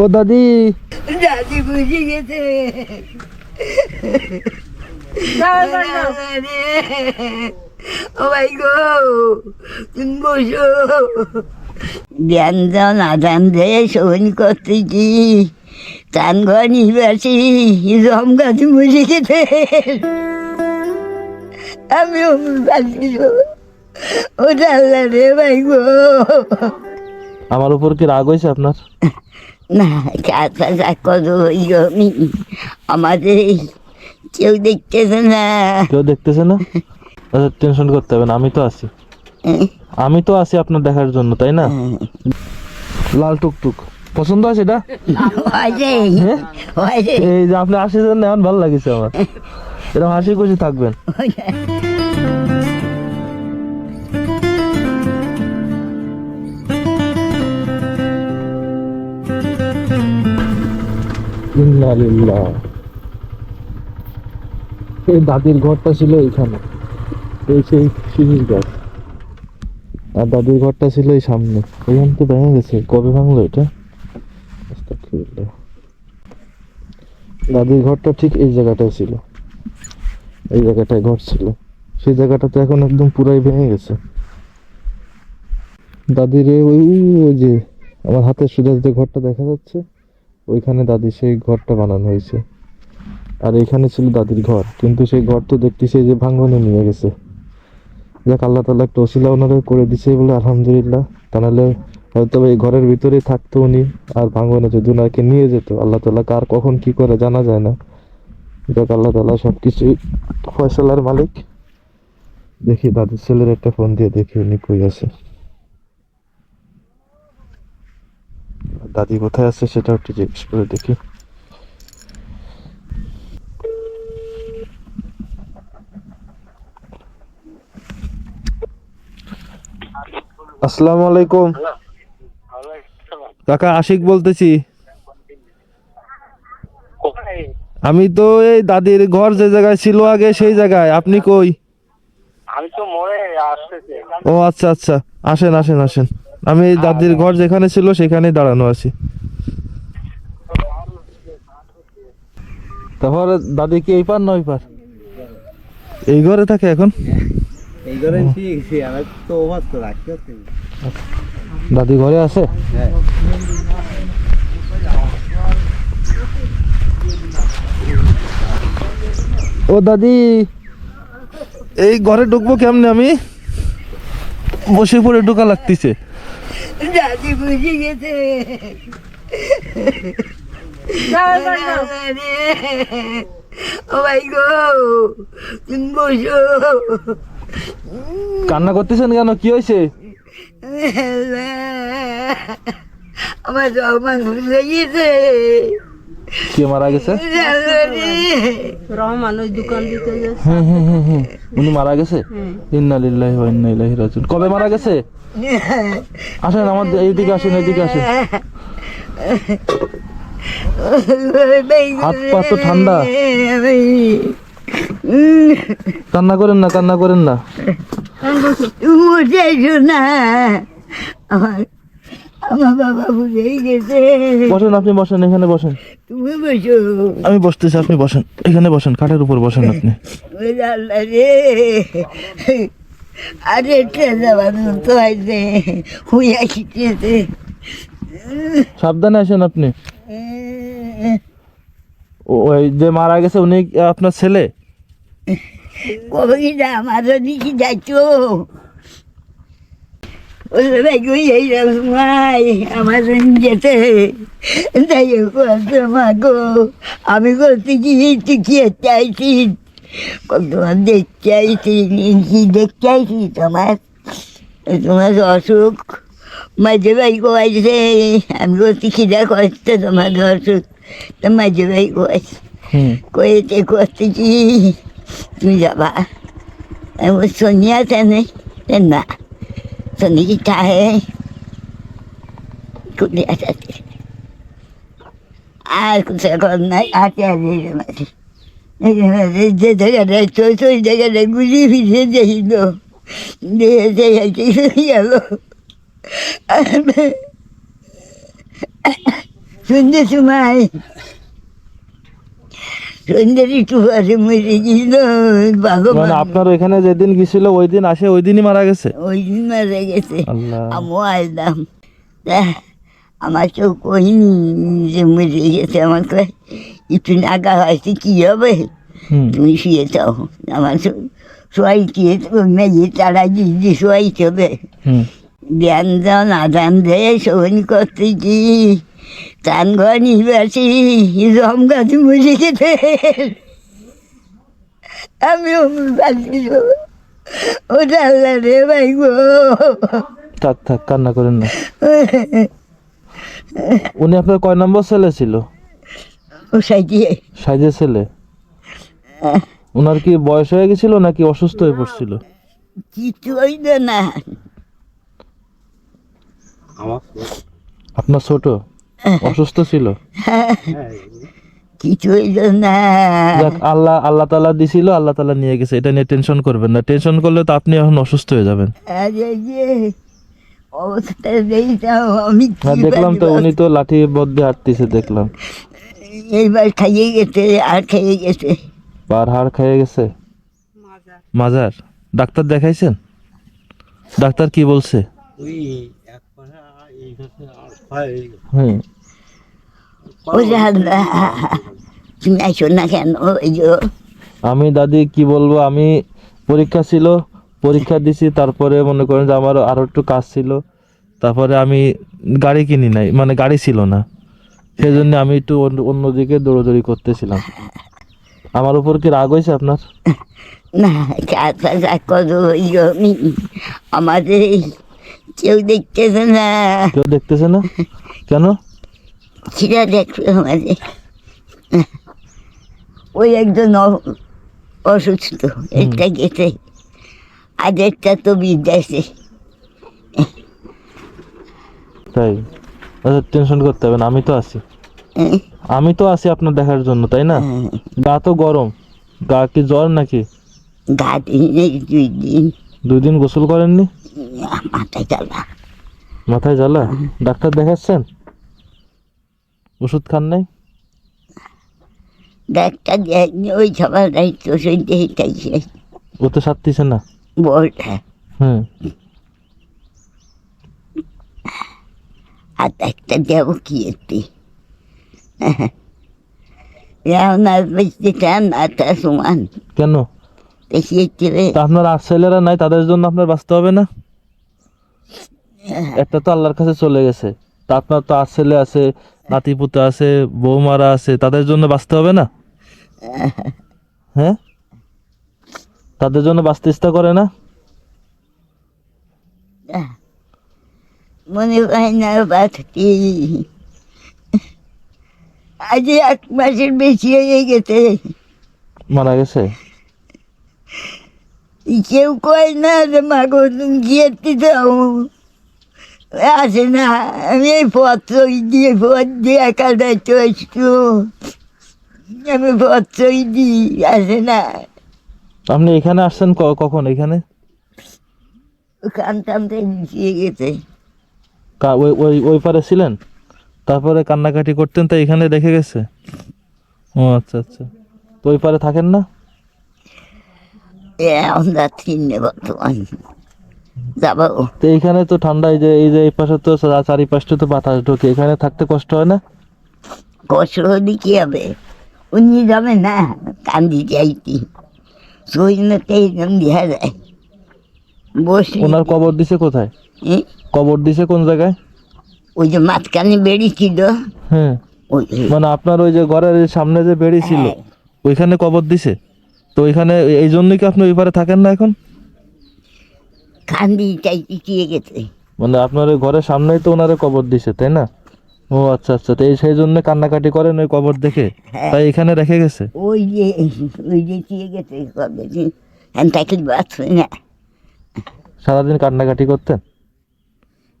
ও দাদি। দাদি বুঝে গেছে। ও ভাই গো তুমি বসো। ধ্যান দাও না ধ্যান দে শোন করতেছি চান ঘর নিবাসী রম গাছ বসে গেছে। আমি ও ডাল্লা রে ভাই গো। আমার উপর কি রাগ হয়েছে আপনার? না যা করো ওইরকমই আমাদের কেউ দেখতেছে না? কেউ দেখতেছে না আচ্ছা টেনশন করতে হবে না আমি তো আছি। আমি তো আছি আপনার দেখার জন্য তাই না? লাল টুকটুক। পছন্দ আছে এটা? হয়? এই যে আপনি আসিছেন এখন ভালো লাগছে আমার। এরকম হাসি খুশি থাকবেন। এই দাদির ঘরটা ছিল এইখানে। এই সেই আর দাদির ঘরটা ছিল এই সামনে। এইখান তো ভেঙে গেছে। কবে ভাঙলো এটা। দাদির ঘরটা ঠিক এই জায়গাটায় ছিল। এই জায়গাটায় ঘর ছিল। সেই জায়গাটা তো এখন একদম পুরাই ভেঙে গেছে। দাদির ওই ওই যে আমার হাতের সোজা যে ঘরটা দেখা যাচ্ছে ওইখানে দাদির সেই ঘরটা বানানো হয়েছে। আর এখানে ছিল দাদির ঘর, কিন্তু সেই ঘর তো দেখতেছি যে ভাঙ্গনে নিয়ে গেছে। যাক, আল্লাহ তালা একটা ওসিলা ওনারা করে দিছে বলে আলহামদুলিল্লাহ। তা নাহলে হয়তো এই ঘরের ভিতরেই থাকতো উনি, আর ভাঙ্গনে যদি ওনাকে নিয়ে যেত, আল্লাহ তালা কার কখন কি করে জানা যায় না। যাক, আল্লাহ তালা সব কিছুই ফয়সালার মালিক। দেখি দাদির ছেলের একটা ফোন দিয়ে দেখি উনি কই আছে। দাদি কোথায় আছে সেটা একটু জিজ্ঞেস করে দেখি। আসসালামু আলাইকুম। কাকা আশিক বলতেছি। আমি তো এই দাদির ঘর যে জায়গায় ছিল আগে সেই জায়গায়। আপনি কই? আমি তো মরে আসতেছি। ও আচ্ছা আচ্ছা। আসেন আসেন আসেন। আমি এই দাদির ঘর যেখানে ছিল সেখানেই দাঁড়ানো আছি। তারপরে দাদি কি এই পার না ওই পার? এই ঘরে থাকে এখন। এই শিখছি তো দাদি ঘরে আছে? ও দাদি। এই ঘরে ঢুকবো কেমনে আমি? বসে পড়ে ঢোকা লাগতেছে। দাদি বুঝে গেছে ও ভাই গো তুমি বসো। কান্না করতেছেন কেন? কি হয়েছে? আমার জমান ভুলে গেছে কে মারা গেছে? রহমান ওই দোকান দিতে যাচ্ছে হ্যাঁ হ্যাঁ হ্যাঁ হ্যাঁ উনি মারা গেছে? ইন্না লিল্লাহি ওয়া ইন্না ইলাইহি রাজিউন। কবে মারা গেছে? আসেন, আমার এইদিকে আসেন এইদিকে আসেন। হাত পা তো ঠান্ডা। কান্না করেন না, কান্না করেন না। বাবা বুঝেই গেছে বসেন, আপনি বসেন, এখানে বসেন। তুমি বসো আমি বসতেছি, আপনি বসেন। এখানে বসেন, খাটের উপর বসেন আপনি। আরে ট্রেনে বাঁধন তো আছে হুইয়া শিখেছে সাবধানে আসেন আপনি। ওই যে মারা গেছে উনি আপনার ছেলে? কবে না আমি করতে কি তুই কি চাইছি তোমার দেখতে আইছি দেখতে আইছি তোমার তোমার অসুখ। মাঝে ভাই কোয়াইছে আমি করতে খিদা করতে তোমার অসুখ। তো মাঝে ভাই কোয়াইছে হুম। কয়েতে করতে কি তুমি যাবা। আমি সোনিয়া তেনে না? সোনি কি চাহে কুলি আছে। আর কিছু কর নাই আতে আছে মাঝে যে জায়গাটায় চই চই জায়গাটায় দিয়ে গেল সন্ধ্যে সময় আপনার ওইখানে যেদিন গেছিল ওই দিন আসে ওই দিনই মারা গেছে? ওই দিন মারা গেছে। আমিও আসলাম আমার কেউ কইনি যে মরে গেছে আমার কয় একটু নাগা হয়েছে কী হবে? তুমি শুয়ে যাও আমার দিয়ে মেয়ে তারা দিয়ে শোয়াই চলে হুম। ধ্যান দাও না ধ্যান দে শোভন করতে কি? টান ঘর নিবাসী রম গাছ মরে গেছে। আমি ওটা রে ভাই গো। থাক থাক কান্না করেন না। উনি আপনার কয় নম্বর ছেলে ছিল? ও সাইজের ছেলে? ওনার কি বয়স হয়ে গেছিল নাকি অসুস্থ হয়ে পড়ছিল? কিছু হইল না। আপনার ছোট? অসুস্থ ছিল? কিছু হইল না। যাক আল্লাহ আল্লাহ তালা দিছিল আল্লাহ তালা নিয়ে গেছে। এটা নিয়ে টেনশন করবেন না। টেনশন করলে তো আপনি এখন অসুস্থ হয়ে যাবেন। আরে দেখলাম তো উনি তো লাঠি বদ্ধে হাঁটতেছে দেখলাম। এইবার খাইয়ে গেছে আর খাইয়ে গেছে। পার হাড় খেয়ে গেছে? মাজার। ডাক্তার দেখাইছেন? ডাক্তার কি বলছে? আর আমি দাদি কি বলব আমি পরীক্ষা ছিল পরীক্ষা দিছি তারপরে মনে করেন যে আমার আরও একটু কাজ ছিল। তারপরে আমি গাড়ি কিনি নাই মানে গাড়ি ছিল না। সেই জন্য আমি একটু অন্য- অন্যদিকে দৌড়দৌড়ি করতেছিলাম। আমার উপর কি রাগ হয়েছে আপনার? না আমাদের কেউ দেখতেছে না। কেউ দেখতেছে না? কেন? ছিটা দেখবে আমাদের। ওই একজন অসুস্থ একটা গেছে। আদেরটা তো বিদ্যাসে তাই? আচ্ছা টেনশন করতে হবে না আমি তো আছি। আমি তো আছি আপনার দেখার জন্য তাই না? গা তো গরম। গা কি জ্বর নাকি? গা দুই দিন। দুই দিন গোসল করেননি? মাথায় চালা মাথায় জ্বালা? ডাক্তার দেখাচ্ছেন? ওষুধ খান নাই? ডাক্তার ওই সবার সইতে চাইছে। ও তো সারতিছে না। হুম। আর একটা দেবো কি একটি? বেশি চান সমান। কেন? বেশি একটি তা আপনার আর ছেলেরা নাই তাদের জন্য আপনার বাঁচতে হবে না? একটা তো আল্লাহর কাছে চলে গেছে। তা আপনার তো আর ছেলে আছে নাতিপুতে আছে বৌমারা আছে তাদের জন্য বাঁচতে হবে না? হ্যাঁ? তাদের জন্য বাঁচতে ইচ্ছা করে না? মনে হয় না বাঁচতি আজ এক মাসের বেশি হয়ে গেছে। মারা গেছে? কেউ কয় না যে মাগো তুমি গিয়ে দাও আসে না। আমি এই পত্র দিয়ে পথ দিয়ে একা দায়িত্ব একটু আমি পত্র দিই আসে না। আপনি এখানে আসছেন কখন? এখানে? গেছে। ওই ওই ওই পারে ছিলেন? তারপরে কান্নাকাটি করতেন তাই এখানে রেখে গেছে? ও আচ্ছা আচ্ছা। তো ওই পারে থাকেন না? এ আমরা তিনটে বর্তমান। যাব। তো এইখানে তো ঠান্ডা এই যে এই যে এই পাশে তো চারিপাশটা তো বাতাস ঢোকে। এখানে থাকতে কষ্ট হয় না? কষ্ট হলে কি হবে? উনি যাবে না? কান্দি যাইতি। সৈন্যতে এরকম দেখা যায় বসে ওনার কবর দিছে কোথায়? কবর দিছে কোন জায়গায়? ওই যে মাঝখানে বেরিয়েছিল হ্যাঁ। ওই মানে আপনার ওই যে ঘরের সামনে যে বেড়ি ছিল হ্যাঁ। ওইখানে কবর দিছে? তো ওইখানে এই জন্যই কি আপনি ওই পারে থাকেন না এখন? কান্দি চাইতে চেয়ে গেছে। মানে আপনার ওই ঘরের সামনেই তো ওনারে কবর দিছে তাই না? ও আচ্ছা আচ্ছা। তো এই সেই জন্য কান্নাকাটি করেন ওই কবর দেখে? হ্যাঁ। তাই এখানে রেখে গেছে? ওই যে ওই যে চেয়ে গেছে কবে হ্যাঁ থাকলে বাঁচবে না সারাদিন কান্নাকাটি করতেন?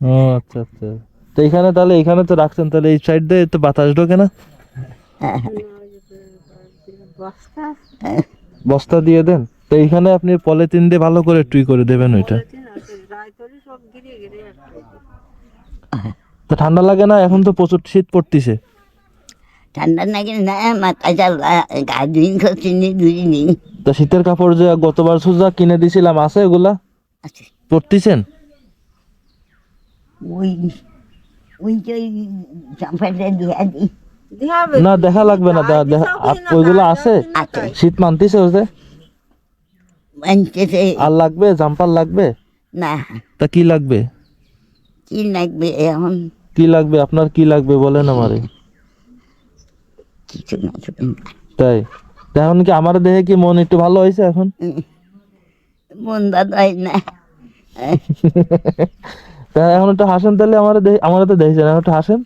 ও আচ্ছা আচ্ছা। তো এখানে তাহলে এখানে তো রাখছেন তাহলে এই সাইড দিয়ে তো বাতাস ঢোকে না? বস্তা দিয়ে দেন। তো এইখানে আপনি পলিথিন দিয়ে ভালো করে টুই করে দেবেন ওইটা। তো ঠান্ডা লাগে না এখন তো প্রচুর শীত পড়তিছে। ঠান্ডা নাকি না মাথা চালা গা দুই করছি নি দুই দিন তা শীতের কাপড় যে গতবার সুজা কিনে দিছিলাম আছে এগুলা? আছে। পরতেছেন ওই ওই যে জাম্পারটা দিয়া দিই না দেখা লাগবে না দা- দেখা ওইগুলো আছে? আছে। শীত মানতেছে ওতে? মানতেছে। আর লাগবে? জাম্পার লাগবে? না। তা কি লাগবে? কি লাগবে এখন? কি লাগবে? আপনার কি লাগবে? বলেন আমারে। কিছু না কিছু না। তাই? তা এখন কি আমার দেহে কি মন একটু ভালো হয়েছে এখন? মন বাদ না। তা এখন একটু হাসেন তাহলে আমার দেহে আমার তো দেখছেন এখন একটু হাসেন।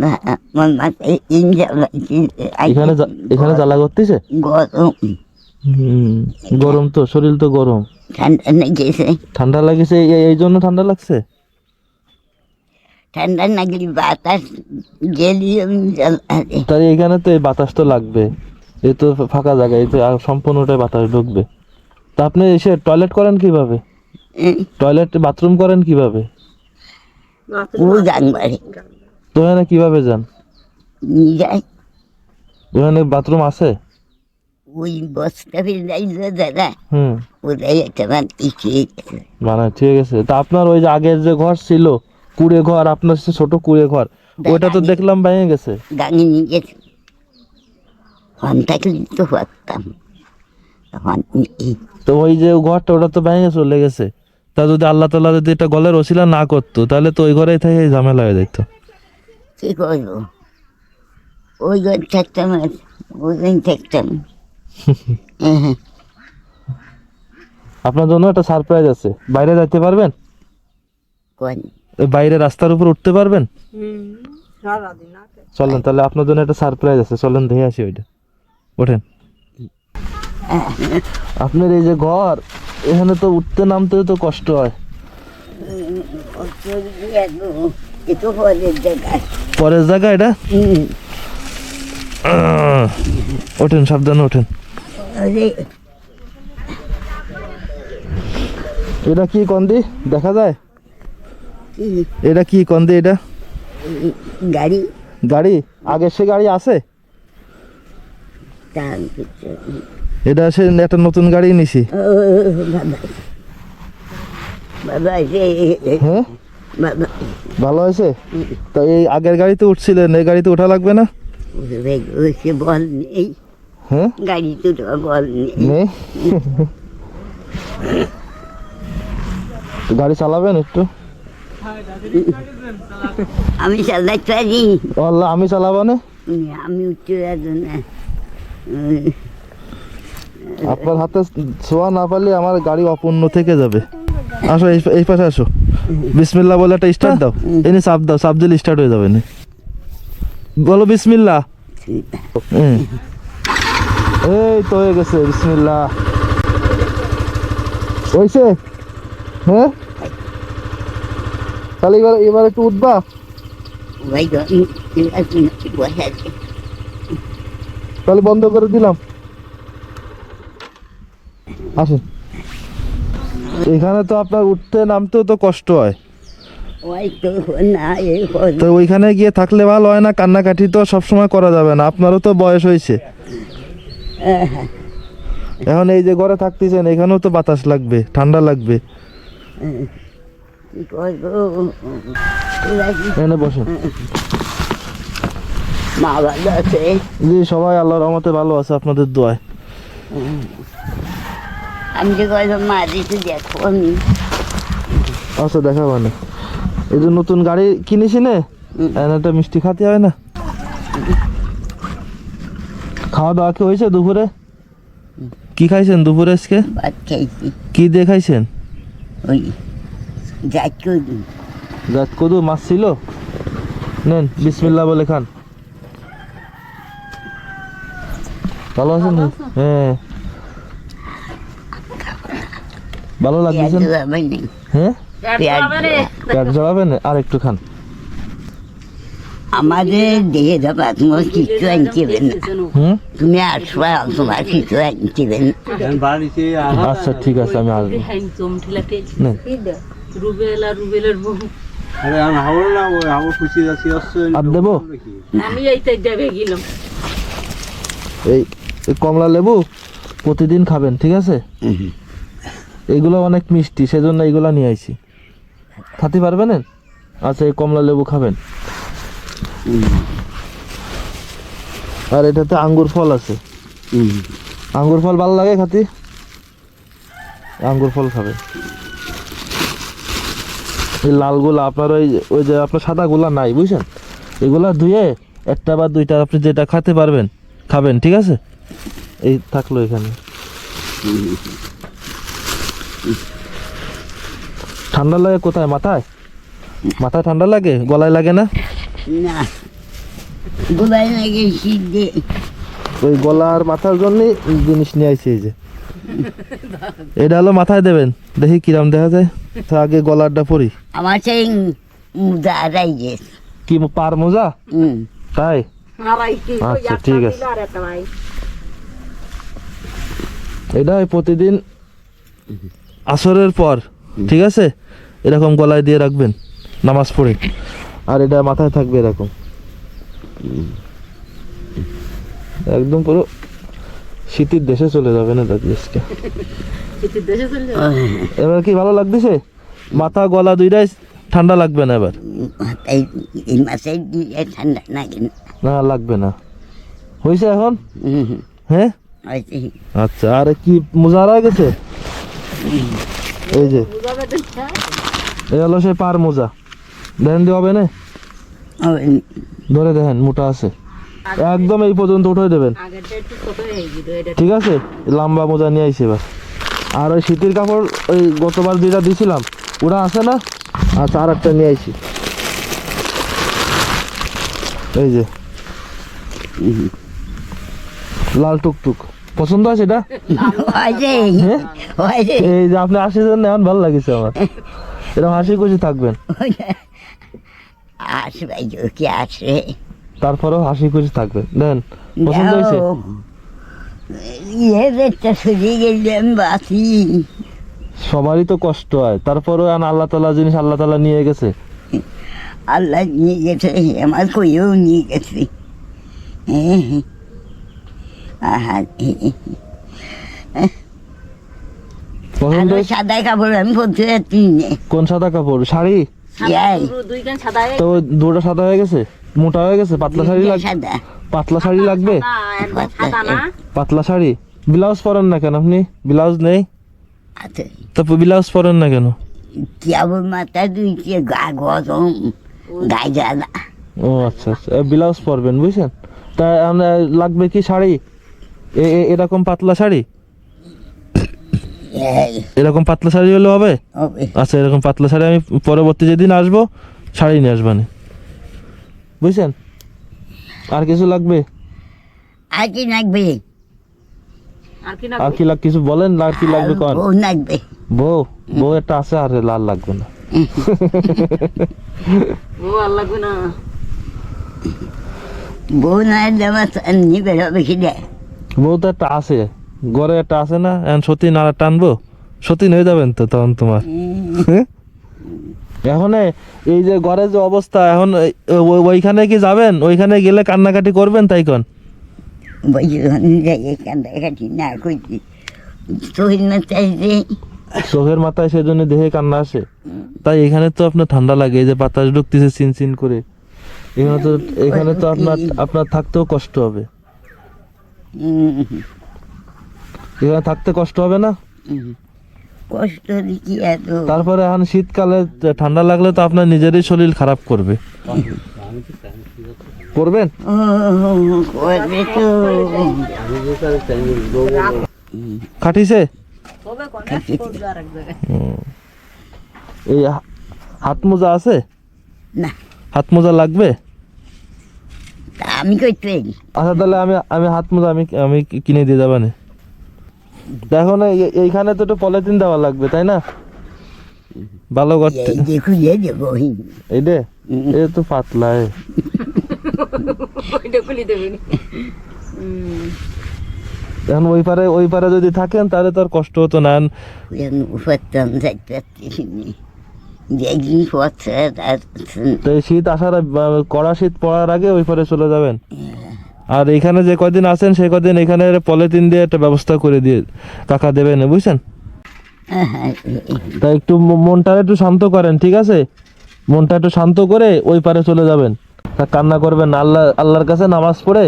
না মাথায় এখানে জা- এখানে জ্বালা করতেছে? গরম। হুম, গরম তো শরীর তো গরম। ঠান্ডা লেগেছে। ঠান্ডা লাগেছে এই- এই জন্য ঠান্ডা লাগছে? ঠান্ডা লাগলে বাতাস গেলিয়ে জ্বালারে তাই এখানে তো এই বাতাস তো লাগবে। এই তো ফাঁকা জায়গা এই তো আর সম্পূর্ণটাই বাতাস ঢুকবে। তা আপনি এসে টয়লেট করেন কীভাবে? টয়লেট বাথরুম করেন কীভাবে? ও জানবারে তো এখানে কীভাবে যান? ওখানে বাথরুম আছে? ওই বস্তা ফিরাইলো দাদা। হুম। ওরাই একটা গেছে। মানে ঠিক আছে। তা আপনার ওই যে আগের যে ঘর ছিল কুড়ে ঘর আপনার সে ছোট কুড়ে ঘর ওইটা তো দেখলাম ভেঙে গেছে। গাঙে নিয়ে গেছে। হন থাকলে তো নেই তো ওই যে ঘরটা ওটা তো ভেঙে চলে গেছে। তা যদি আল্লাহ তালা যদি এটা গলের ওসিলা না করতো তাহলে তো ওই ঘরেই থেকে ঝামেলা হয়ে যেত কি করব? ওই ঘর থাকতাম ওই ঘর থাকতাম। হ্যাঁ, আপনার জন্য একটা সারপ্রাইজ আছে। বাইরে যাইতে পারবেন? কোন? বাইরে রাস্তার উপর উঠতে পারবেন? চলেন তাহলে আপনার জন্য একটা সারপ্রাইজ আছে। চলেন দেখে আসি ওইটা। ওঠেন। আপনার এই যে ঘর এখানে তো উঠতে নামতে তো কষ্ট হয়। পরের জায়গা এটা? ওঠেন সাবধানে ওঠেন। এটা কি কন্দি? দেখা যায়? এটা কি? কন্দি এটা? গাড়ি। গাড়ি? আগে সে গাড়ি আছে? এটা সে একটা নতুন গাড়ি নিছি। হ্যাঁ? ভালো হয়েছে? তো এই আগের গাড়িতে উঠছিলেন এই গাড়িতে ওঠা লাগবে না? ওরে বল নেই। হ্যাঁ? বল নেই? গাড়ি চালাবেন একটু? আমি চালাতে পারি আল্লাহ আমি চালাবো না? আমি উঠতে পারব না। আপনার হাতে ছোঁয়া না পারলে আমার গাড়ি অপূর্ণ থেকে যাবে। আসো এই পাশে আসো। বিসমিল্লাহ বলে একটা স্টার্ট দাও। এনে চাপ দাও চাপ দিলে স্টার্ট হয়ে যাবে নি বলো বিসমিল্লাহ। হুম। এই তো হয়ে গেছে বিসমিল্লাহ। হয়েছে হ্যাঁ? তাহলে এবার এবার একটু উঠবা। তাহলে বন্ধ করে দিলাম। আসেন এখানে তো আপনার উঠতে নামতেও তো কষ্ট হয়। তো ওইখানে গিয়ে থাকলে ভালো হয় না? কান্নাকাটি তো সবসময় করা যাবে না। আপনারও তো বয়স হয়েছে। এখন এই যে ঘরে থাকতেছেন এখানেও তো বাতাস লাগবে ঠান্ডা লাগবে। কি করব? ওরা কি এখানে বসেন। মা ভালো আছে জি সবাই আল্লাহর রহমতে ভালো আছে আপনাদের দোয়ায়। আমি যে কয়জন মা দিতে দেখো আমি আচ্ছা দেখা মানে এই যে নতুন গাড়ি কিনেছি নে একটা মিষ্টি খাতে হয় না? খাওয়া দাওয়া কি হয়েছে দুপুরে? কি খাইছেন দুপুরে আজকে? ভাত খাইছি। কি দিয়ে খাইছেন? ওই জাত কদু মাছ ছিল? নেন বিসমিল্লাহ বলে খান। ভালো আছেন? হ্যাঁ। ভালো নেই হ্যাঁ? পেট জ্বালাবেন আর একটু খান। আমাদের দেহে যাবা তোমার কিছু হুম? তুমি আসবা তোমার কিছু আনছিবেন আচ্ছা ঠিক আছে আমি আসব। রুবেলা রুবেলের বউ। আরে আমি না ওই খুশি যাচ্ছি আসছে আর দেবো? আমি এইটাই দেবে গেলাম। এই এই কমলা লেবু প্রতিদিন খাবেন ঠিক আছে? এইগুলো অনেক মিষ্টি সেজন্য এইগুলো নিয়ে আইছি। খাতে পারবেন? আচ্ছা এই কমলা লেবু খাবেন। আর এটাতে আঙ্গুর ফল আছে। আঙ্গুর ফল ভালো লাগে খাতি? আঙ্গুর ফল খাবেন এই লালগুলা আপনার ওই ওই যে আপনার সাদাগুলা নাই বুঝছেন? এগুলা ধুয়ে একটা বা দুইটা আপনি যেটা খেতে পারবেন খাবেন ঠিক আছে? এই থাকল এখানে। ঠান্ডা লাগে কোথায়? মাথায়? মাথায় ঠান্ডা লাগে? গলায় লাগে না? গোলায় লাগে শীত ওই গলা আর মাথার জন্য জিনিস নিয়ে আইছি এই যে। এটা হলো মাথায় দেবেন। দেখি কিরাম দেখা যায়। তো আগে গলারটা পরি। আমার সেই মুদা রাই গেছে কি পার মোজা? তাই? আচ্ছা, ঠিক আছে। এটা প্রতিদিন আসরের পর ঠিক আছে? এরকম গলায় দিয়ে রাখবেন নামাজ পড়ে। আর এটা মাথায় থাকবে এরকম। একদম পুরো শীতের দেশে চলে যাবে না দাদি আজকে? শীতের দেশে চলে যাবে। এবার কি ভালো লাগতেছে? মাথা গলা দুইটাই ঠান্ডা লাগবে না এবার? এই এই মাসে ঠান্ডা লাগে না। লাগবে না। হয়েছে এখন? হ্যাঁ? আচ্ছা আর কি মোজা হয়ে গেছে? এই যে। এই হলো সে পার মোজা। দেখেন দিয়ে হবে না। ধরে দেখেন মোটা আছে। একদম এই পর্যন্ত উঠে দেবেন। হয়ে ঠিক আছে? লম্বা মোজা নিয়ে আইছে এবার। আর ওই শীতের কাপড় ওই গতবার যেটা দিছিলাম ওটা আছে না? আচ্ছা আর একটা নিয়ে আইছি এই যে লাল টুকটুক। পছন্দ আছে এটা? হয়েছে এই যে আপনি আসেছেন এখন ভালো লাগিছে আমার। এরকম হাসি খুশি থাকবেন। আসবে কি আসবে। তারপরেও হাসি খুশি থাকবে। দেন পছন্দ হয়েছে? ইয়ে সবারই তো কষ্ট হয়। তারপরেও আল্লাহ তালা জিনিস আল্লাহ তালা নিয়ে গেছে? আল্লাহ নিয়ে গেছে আমার কইও নিয়ে গেছে। সাদা কাপড় আমি পরতে কোন সাদা কাপড়? শাড়ি? তো দুটো সাদা হয়ে গেছে? মোটা হয়ে গেছে পাতলা শাড়ি লাগবে পাতলা শাড়ি লাগবে? পাতলা। শাড়ি? ব্লাউজ পরেন না কেন আপনি? ব্লাউজ নেই? তারপর ব্লাউজ পরেন না কেন? মাথা দুইছে গা গরম গায়ে ও আচ্ছা আচ্ছা। ব্লাউজ পরবেন বুঝছেন? তা আমরা লাগবে কি শাড়ি? এরকম পাতলা শাড়ি? এরকম পাতলা শাড়ি হলে হবে? হবে। আচ্ছা এরকম পাতলা শাড়ি আমি পরবর্তী যেদিন আসব শাড়ি নিয়ে আসবানি। বুঝছেন? আর কিছু লাগবে? আর কি লাগবে? আর কি না লাগ কিছু বলেন আর কি লাগবে কন? বউ লাগবে। বউ? বউ একটা আছে আর লাল লাগবে না। ও আর লাগবে না। বউ না দেওয়া কি বউ তো একটা আছে। ঘরে একটা আছে না সতীন আর টানবো সতীন হয়ে যাবেন তো তখন তোমার। হ্যাঁ? এখন এই যে ঘরের যে অবস্থা, এখন ওই- ওইখানে কি যাবেন? ওইখানে গেলে কান্নাকাটি করবেন তাই কন? না চোখের মাথায় সেজন্য দেহে কান্না আসে। তাই এখানে তো আপনার ঠান্ডা লাগে, এই যে বাতাস ঢুকতেছে চিন চিন করে। এখানে তো এখানে তো আপনার আপনার থাকতেও কষ্ট হবে। এখানে থাকতে কষ্ট হবে না? কষ্ট দেখি এত। তারপরে এখন শীতকালে ঠান্ডা লাগলে তো আপনার নিজেরই শরীর খারাপ করবে। করবেন? ও করবে তো। খাটিছে? এই হা- হাত মোজা আছে? না। হাত মোজা লাগবে? তা আমি করতে পারি আচ্ছা তাহলে আমি আমি হাত মোজা আমি আমি কিনে দিয়ে যাবানে? দেখো না এইখানে তো একটু পলিথিন দেওয়া লাগবে তাই না? ভালো করতে। খুলে এই রে এ তো পাতলা এ। ওইটা খুলে দেবে এখন ওই পারে ওই পারে যদি থাকেন তাহলে তো আর কষ্ট হতো না। শীত আসার কড়া শীত পড়ার আগে ওই পারে চলে যাবেন। আর এখানে যে কদিন আছেন সেই কদিন এখানে পলিথিন দিয়ে একটা ব্যবস্থা করে দিয়ে টাকা দেবেন বুঝছেন? তা একটু মনটা একটু শান্ত করেন ঠিক আছে? মনটা একটু শান্ত করে ওই পারে চলে যাবেন। তা কান্না করবেন আল্লাহ আল্লাহর কাছে নামাজ পড়ে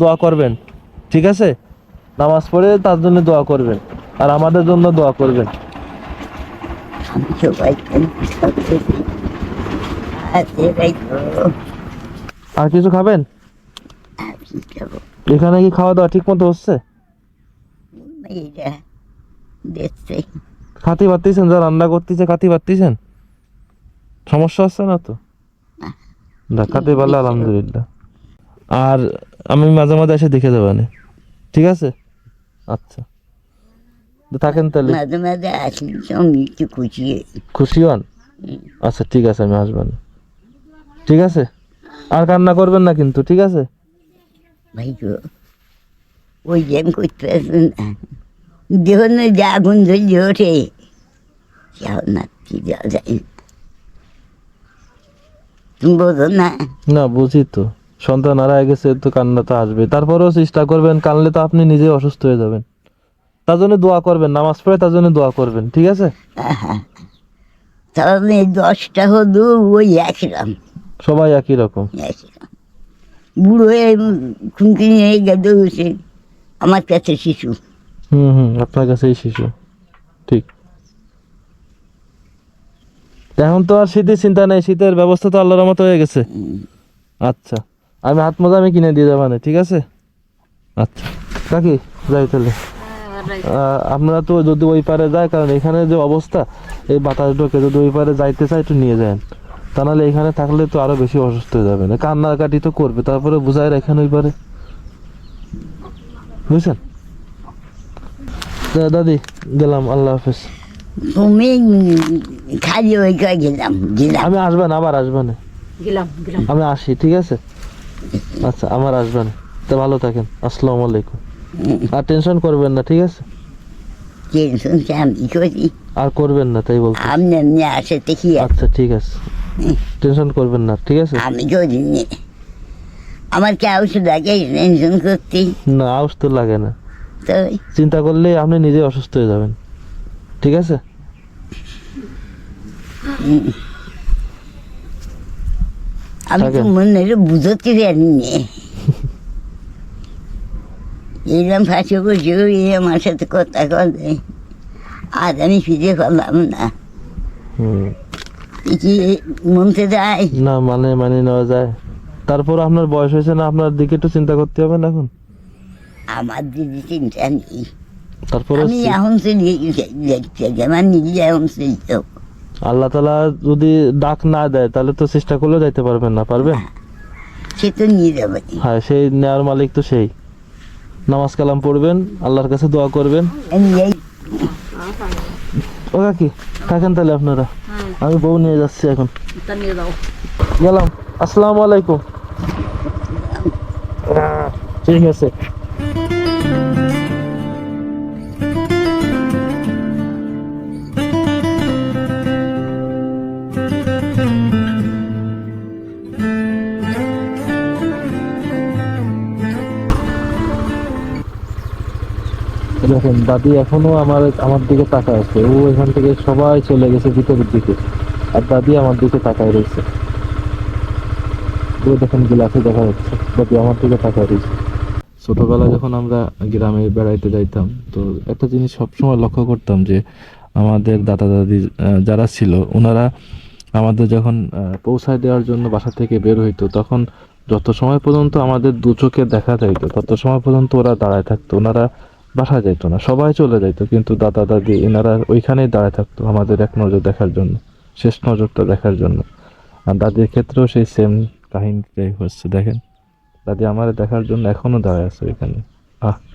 দোয়া করবেন ঠিক আছে? নামাজ পড়ে তার জন্য দোয়া করবেন আর আমাদের জন্য দোয়া করবেন। রাখব আর কিছু খাবেন? খাব এখানে কি খাওয়া দাওয়া ঠিক মতো হচ্ছে? এইটা খাতি পারতেছেন যা রান্না করতেছে খাতি পারতেছেন সমস্যা হচ্ছে না তো? খাতে পারলে আলহামদুলিল্লাহ। আর আমি মাঝে মাঝে এসে দেখে যাব ঠিক আছে? আচ্ছা। থাকেন তাহলে। মাঝে মাঝে আসলে আমি একটু খুশি খুশি হন? আচ্ছা ঠিক আছে আমি আসবেন ঠিক আছে? আর কান্না করবেন না কিন্তু ঠিক আছে? ভাই গো ওই গেম করতে পারছেন না যখন ওই যে আগুন ধরে ওঠে যাও না কি যাওয়া যায় না তুমি বোঝো না না বুঝি তো। সন্তান হারায় গেছে তো কান্না তো আসবে। তারপরেও চেষ্টা করবেন কানলে তো আপনি নিজে অসুস্থ হয়ে যাবেন। তার জন্য দোয়া করবেন নামাজ পড়ে তার জন্য দোয়া করবেন ঠিক আছে। তাহলে দশটা হলো ওই একরাম সবাই একই রকম। একরাম বুড়ো হয়ে খুঁকি নিয়ে গেদে বসে আমার কাছে শিশু। হুম হুম, আপনার কাছেই শিশু। ঠিক। এখন তো আর শীতের চিন্তা নেই, শীতের ব্যবস্থা তো আল্লাহর মতো হয়ে গেছে। আচ্ছা আমি হাত মোজা আমি কিনে দিয়ে যাবানে ঠিক আছে? আচ্ছা কাকি যাই তাহলে। আপনারা তো যদি ওই পারে যায়, কারণ এখানে যে অবস্থা, এই বাতাস ঢোকে, যদি ওই পারে যাইতে চাই একটু নিয়ে যান। তা নাহলে এখানে থাকলে তো আরও বেশি অসুস্থ হয়ে যাবে না। কান্নাকাটি তো করবে তারপরে বুঝায় রাখেন ওই পারে বুঝছেন? দাদি গেলাম আল্লাহ হাফেজ। তুমি খালি ওই গেলাম? গেলাম। আমি আসবেন আবার আসবেন গেলাম গেলাম। আমি আসি ঠিক আছে? আচ্ছা আমার আসবেন তা ভালো থাকেন আসসালামু আলাইকুম। আর টেনশন করবেন না ঠিক আছে? টেনশন আমি করি? আর করবেন না তাই বলতে আপনি এমনি আসে দেখি। আচ্ছা ঠিক আছে। টেনশন করবেন না ঠিক আছে? আমি করিনি আমার কি কেউ লাগে টেনশন করতে? না তো লাগে না। চিন্তা করলে আপনি নিজে অসুস্থ হয়ে যাবেন ঠিক আছে? আমি তো। মনে বুঝতে পারিনি। এরকম ফাঁসে বসে আমার সাথে কথা করে আর আমি ফিরে পেলাম না। কি মনতে যায়। না মানে মানে নেওয়া যায়। তারপর আপনার বয়স হয়েছে না আপনার দিকে একটু চিন্তা করতে হবে না এখন? আমার দিদি চিন্তা নেই। তারপরে আমি এখন আমার নিজে এখন আল্লাহ তালা যদি ডাক না দেয় তাহলে তো চেষ্টা করলেও যাইতে পারবেন না পারবেন সে তো নিয়ে যাবে। হ্যাঁ সেই নেওয়ার মালিক তো সেই। নামাজ কালাম পড়বেন আল্লাহর কাছে দোয়া করবেন। ও কাকি থাকেন তাহলে আপনারা। আমি বউ নিয়ে যাচ্ছি এখন। গেলাম। আসসালামু আলাইকুম। ঠিক আছে। দেখেন, দাদি এখনও আমার আমার দিকে তাকায় আছে। ও এখান থেকে সবাই চলে গেছে ভিতরের দিকে। আর দাদি আমার দিকে তাকায় রয়েছে। ওই দেখেন দেখা যাচ্ছে, দাদি আমার দিকে তাকায় রয়েছে। ছোটবেলা যখন আমরা গ্রামে বেড়াইতে যাইতাম, তো একটা জিনিস সবসময় লক্ষ্য করতাম যে, আমাদের দাদা দাদি যারা ছিল, ওনারা আমাদের যখন পৌঁছায় দেওয়ার জন্য বাসা থেকে বের হইতো, তখন যত সময় পর্যন্ত আমাদের দু চোখে দেখা যাইতো, তত সময় পর্যন্ত ওরা দাঁড়ায় থাকতো। ওনারা বাসা যাইতো না, সবাই চলে যাইতো, কিন্তু দাদা, দাদি এনারা ওইখানেই দাঁড়ায় থাকতো আমাদের এক নজর দেখার জন্য, শেষ নজরটা দেখার জন্য। আর দাদির ক্ষেত্রেও সেই সেম কাহিনীটাই হচ্ছে, দেখেন। দাদি আমার দেখার জন্য এখনও দাঁড়ায় আছে ওইখানে। আহ।